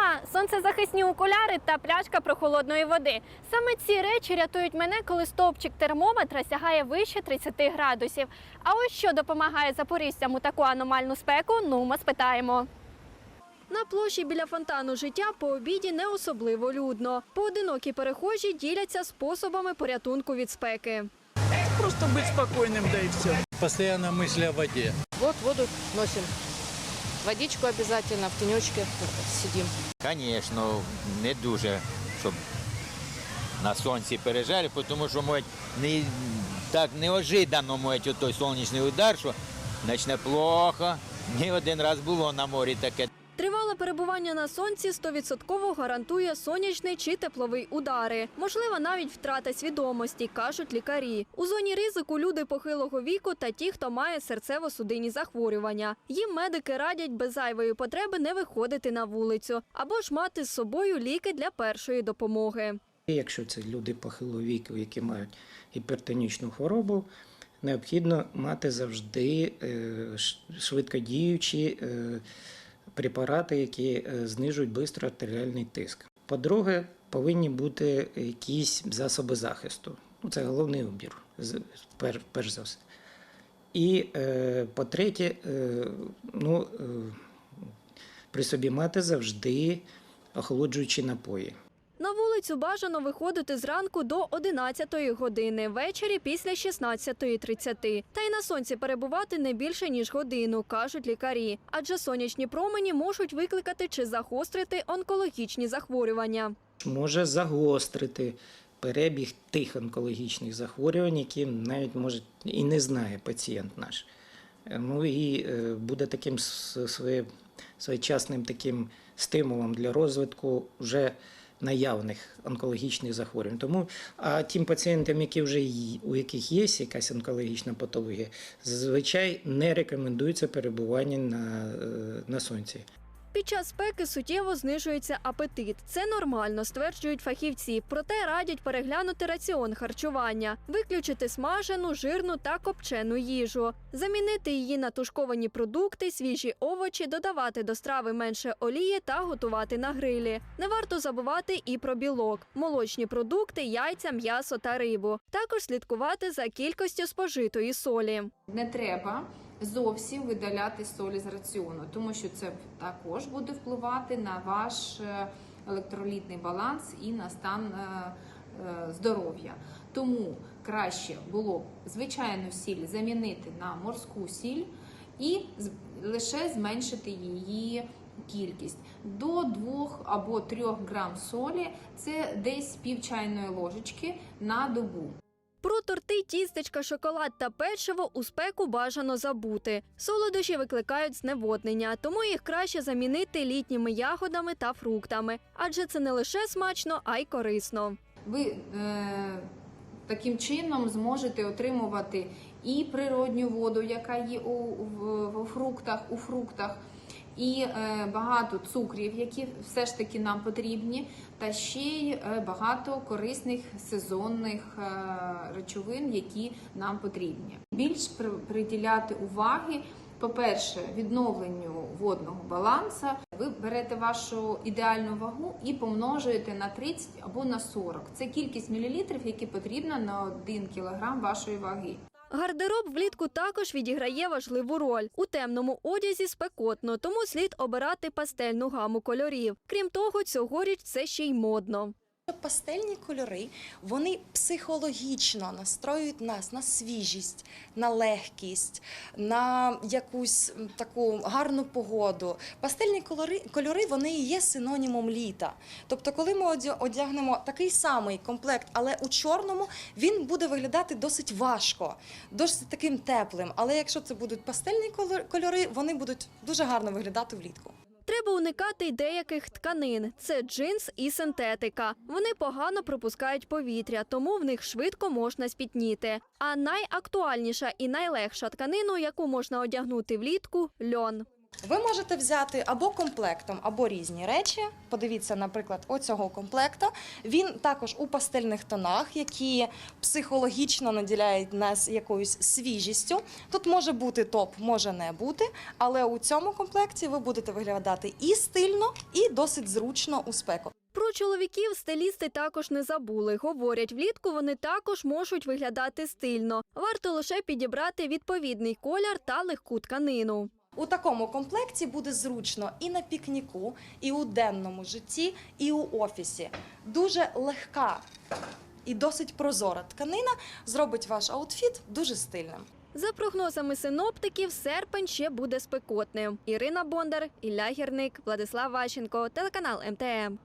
Вдома сонцезахисні окуляри та пляшка прохолодної води. Саме ці речі рятують мене, коли стовпчик термометра сягає вище 30 градусів. А ось що допомагає запоріжцям у таку аномальну спеку, ну ми спитаємо. На площі біля фонтану життя по обіді не особливо людно. Поодинокі перехожі діляться способами порятунку від спеки. Просто быть спокойным, да и все. Постоянно мысли о воде. Вот воду носим. Водичку обязательно, в тенечке сидим. Звісно, не дуже, щоб на сонці пережали, тому що можуть не, так неожиданно можуть той сонячний удар, що почне плохо. Не один раз було на морі таке. Тривале перебування на сонці 100% гарантує сонячний чи тепловий удари. Можлива навіть втрата свідомості, кажуть лікарі. У зоні ризику люди похилого віку та ті, хто має серцево-судинні захворювання. Їм медики радять без зайвої потреби не виходити на вулицю або ж мати з собою ліки для першої допомоги. Якщо це люди похилого віку, які мають гіпертонічну хворобу, необхідно мати завжди е, швидкодіючі е, препарати, які е, знижують швидко артеріальний тиск. По-друге, повинні бути якісь засоби захисту. Ну, це головний обір, перш за все. І е, по-третє, е, ну, при собі мати завжди охолоджуючі напої. На вулицю бажано виходити зранку до 11 години, ввечері після 16.30. Та й на сонці перебувати не більше ніж годину, кажуть лікарі. Адже сонячні промені можуть викликати чи загострити онкологічні захворювання. може загострити перебіг тих онкологічних захворювань, які навіть може і не знає пацієнт наш. Е, Ну і е, буде таким своєчасним таким стимулом для розвитку вже наявних онкологічних захворювань. Тому а тим пацієнтам, які вже у яких є якась онкологічна патологія, зазвичай не рекомендується перебування на, е, на сонці. Під час спеки суттєво знижується апетит. Це нормально, стверджують фахівці. Проте радять переглянути раціон харчування, виключити смажену, жирну та копчену їжу, замінити її на тушковані продукти, свіжі овочі, додавати до страви менше олії та готувати на грилі. Не варто забувати і про білок, молочні продукти, яйця, м'ясо та рибу. Також слідкувати за кількістю спожитої солі. Не треба зовсім видаляти солі з раціону, тому що це також буде впливати на ваш е, електролітний баланс і на стан е, е, здоров'я. Тому краще було б звичайну сіль замінити на морську сіль і лише зменшити її кількість до 2 або 3 грам солі. Це десь пів чайної ложечки на добу. Про торти, тістечка, шоколад та печиво у спеку бажано забути. Солодощі викликають зневоднення, тому їх краще замінити літніми ягодами та фруктами, адже це не лише смачно, а й корисно. ви е, таким чином зможете отримувати і природню воду, яка є у, в, в фруктах, у фруктах, і е, багато цукрів, які все ж таки нам потрібні, та ще й е, багато корисних сезонних е, речовин, які нам потрібні. Більш приділяти уваги. По-перше, відновленню водного балансу. Ви берете вашу ідеальну вагу і помножуєте на 30 або на 40. Це кількість мілілітрів, які потрібна на 1 кілограм вашої ваги. Гардероб влітку також відіграє важливу роль. У темному одязі спекотно, тому слід обирати пастельну гаму кольорів. Крім того, цьогоріч це ще й модно. Пастельні кольори вони психологічно настроюють нас на свіжість, на легкість, на якусь таку гарну погоду. Пастельні кольори, кольори вони і є синонімом літа. Тобто, коли ми одягнемо такий самий комплект, але у чорному, він буде виглядати досить важко, досить таким теплим. Але якщо це будуть пастельні кольори, вони будуть дуже гарно виглядати влітку. Треба уникати й деяких тканин. Це джинс і синтетика. Вони погано пропускають повітря, тому в них швидко можна спітніти. А найактуальніша і найлегша тканину, яку можна одягнути влітку льон. Ви можете взяти або комплектом, або різні речі. Подивіться, наприклад, оцього комплекту. Він також у пастельних тонах, які психологічно наділяють нас якоюсь свіжістю. Тут може бути топ, може не бути, але у цьому комплекті ви будете виглядати і стильно, і досить зручно у спеку. Про чоловіків стилісти також не забули. Говорять, влітку вони також можуть виглядати стильно. Варто лише підібрати відповідний колір та легку тканину. У такому комплекті буде зручно і на пікніку, і у денному житті, і у офісі. Дуже легка і досить прозора тканина зробить ваш аутфіт дуже стильним. За прогнозами синоптиків, серпень ще буде спекотним. Ірина Бондар, Ілля Гірник, Владислав Ващенко, телеканал МТМ.